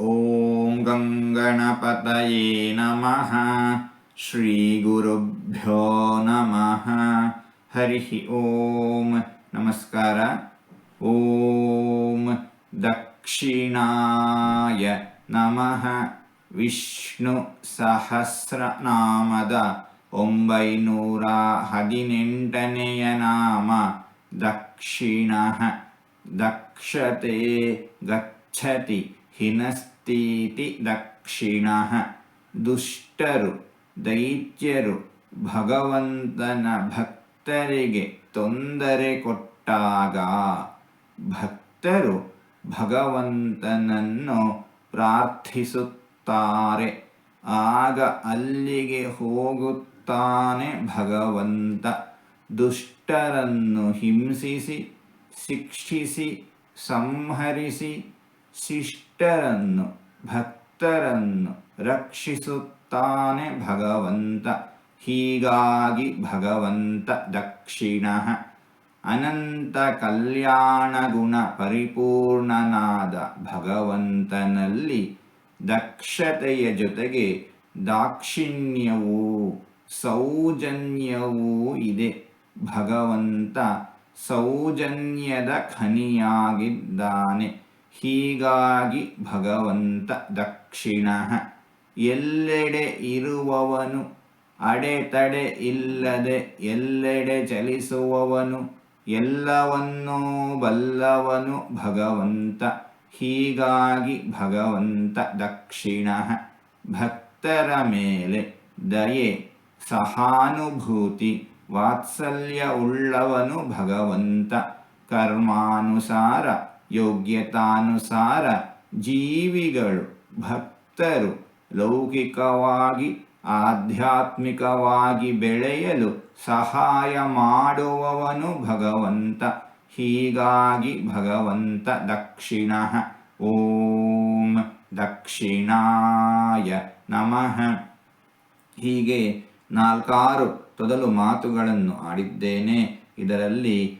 ॐ गङ्गणपतये नमः ಶ್ರೀಗುರುಭ್ಯೋ ನಮಃ ಹರಿಃ ಓಂ ನಮಸ್ಕಾರ ಓಂ ದಕ್ಷಿಣಾಯ ನಮಃ ವಿಷ್ಣು ಸಹಸ್ರನಾಮದ ಒಂಬೈನೂರ ಹದಿನೆಂಟನೆಯ ನಾಮ ದಕ್ಷಿಣ ದಕ್ಷತೆ ಗಚ್ಚತಿ ಹಿನಸ್ತೀತಿ ದಕ್ಷಿಣ ದುಷ್ಟರು, ದೈತ್ಯರು, ಭಗವಂತನ ಭಕ್ತರಿಗೆ ತೊಂದರೆ ಕೊಟ್ಟಾಗ ಭಕ್ತರು ಭಗವಂತನನ್ನು ಪ್ರಾರ್ಥಿಸುತ್ತಾರೆ. ಆಗ ಅಲ್ಲಿಗೆ ಹೋಗುತ್ತಾನೆ ಭಗವಂತ. ದುಷ್ಟರನ್ನು ಹಿಂಸಿಸಿ, ಶಿಕ್ಷಿಸಿ, ಸಂಹರಿಸಿ ಶಿಷ್ಟರನ್ನು, ಭಕ್ತರನ್ನು ರಕ್ಷಿಸುತ್ತಾನೆ ಭಗವಂತ. ಹೀಗಾಗಿ ಭಗವಂತ ದಕ್ಷಿಣ ಅನಂತ ಕಲ್ಯಾಣ ಗುಣ ಪರಿಪೂರ್ಣನಾದ ಭಗವಂತನಲ್ಲಿ ದಕ್ಷತೆಯ ಜೊತೆಗೆ ದಾಕ್ಷಿಣ್ಯವೂ ಸೌಜನ್ಯವೂ ಇದೆ. ಭಗವಂತ ಸೌಜನ್ಯದ ಖನಿಯಾಗಿದ್ದಾನೆ. ಹೀಗಾಗಿ ಭಗವಂತ ದಕ್ಷಿಣ ಎಲ್ಲೆಡೆ ಇರುವವನು ಅಡೆತಡೆ ಇಲ್ಲದೆ ಎಲ್ಲೆಡೆ ಚಲಿಸುವವನು ಎಲ್ಲವನ್ನೂ ಬಲ್ಲವನು ಭಗವಂತ. ಹೀಗಾಗಿ ಭಗವಂತ ದಕ್ಷಿಣ ಭಕ್ತರ ಮೇಲೆ ದಯೆ, ಸಹಾನುಭೂತಿ, ವಾತ್ಸಲ್ಯ ಉಳ್ಳವನು ಭಗವಂತ. ಕರ್ಮಾನುಸಾರ ಯೋಗ್ಯತಾನುಸಾರ ಜೀವಿಗಳು ಭಕ್ತರು ಲೌಕಿಕವಾಗಿ, ಆಧ್ಯಾತ್ಮಿಕವಾಗಿ ಬೆಳೆಯಲು ಸಹಾಯ ಮಾಡುವವನು ಭಗವಂತ. ಹೀಗಾಗಿ ಭಗವಂತ ದಕ್ಷಿಣ. ಓಂ ದಕ್ಷಿಣಾಯ ನಮಃ. ಹೀಗೆ ನಾಲ್ಕಾರು ತೊದಲು ಮಾತುಗಳನ್ನು ಆಡಿದ್ದೇನೆ. ಇದರಲ್ಲಿ